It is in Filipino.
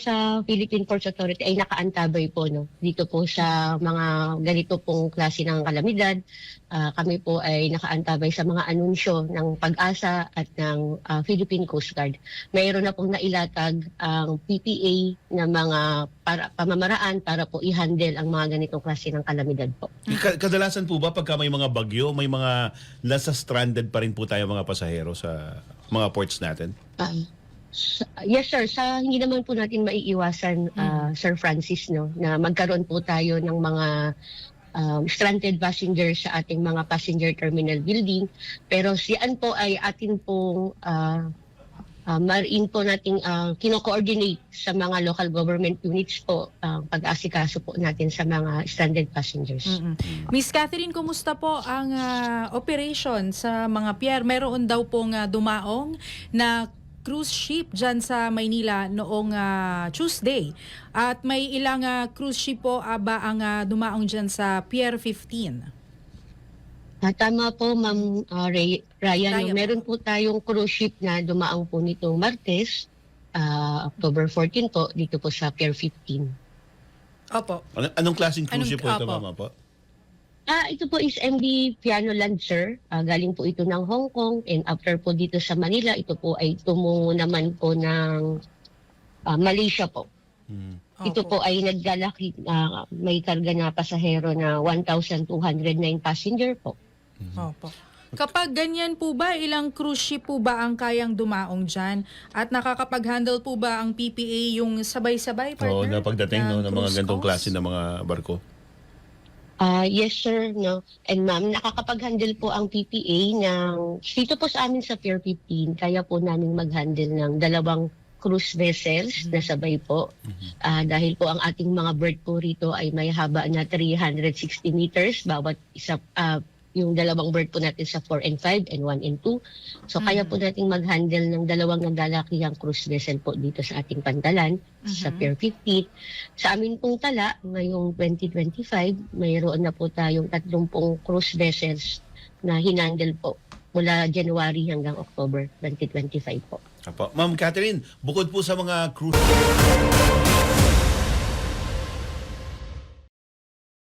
sa Philippine Ports Authority ay nakaantabay po no dito po sa mga ganito pong klase ng kalamidad. Ah, kami po ay nakaantabay sa mga anunsyo ng pag-asa at ng ah, Philippine Coast Guard. Mayroon na pong nailatag ang PPA na mga para, pamamaraan para po i-handle ang mga ganitong klase ng kalamidad po. Ka- Kadalasan po ba pagka may mga bagyo, may mga nasa stranded pa rin po tayo mga pasahero sa mga ports natin? S- yes sir, sa hindi naman po natin maiiwasan ah, Sir Francis no na magkaroon po tayo ng mga um, stranded passengers sa ating mga passenger terminal building pero siyan po ay atin pong uh, marin po nating uh, kino-coordinate sa mga local government units po ang pag-asikaso po natin sa mga stranded passengers. Mm-mm. Miss Catherine, kumusta po ang ah, operation sa mga pier? Meron daw pong ah, dumaong na cruise ship dyan sa Maynila noong ah, Tuesday. At may ilang ah, cruise ship po ah, ba ang ah, dumaong dyan sa Pier 15? Ah, tama po, Ma'am ah, Ray, Ryan. Ryan no, po. meron po tayong cruise ship na dumaang po nitong Martes, ah, October 14 po, dito po sa Pier 15. Opo. Ano- Anong klaseng cruise Anong- ship po ito, apo. mama po? Ah, ito po is MV Piano Lancer. Ah, galing po ito ng Hong Kong and after po dito sa Manila, ito po ay tumungo naman po ng ah, Malaysia po. Hmm. Ito Opo. po ay naglalaki, ah, may karga na pasahero na 1,209 passenger po. Opo. Kapag ganyan po ba, ilang cruise ship po ba ang kayang dumaong dyan? At nakakapag-handle po ba ang PPA yung sabay-sabay, partner? Oo, na pagdating no, ng mga cruise klase ng mga barko. Ah, yes sir, no. And ma'am, nakakapag-handle po ang PPA ng dito po sa amin sa Pier 15, kaya po namin mag-handle ng dalawang cruise vessels na sabay po. Ah, dahil po ang ating mga berth po rito ay may haba na 360 meters bawat isa ah, yung dalawang berth po natin sa 4 and 5 and 1 and 2. So kaya po nating mag-handle ng dalawang naglalakihang cruise vessel po dito sa ating pantalan sa Mhm. Pier 50. Sa amin pong tala, ngayong 2025, mayroon na po tayong 30 cruise vessels na hinandle po mula January hanggang October 2025 po. Apo. Ma'am Catherine, bukod po sa mga cruise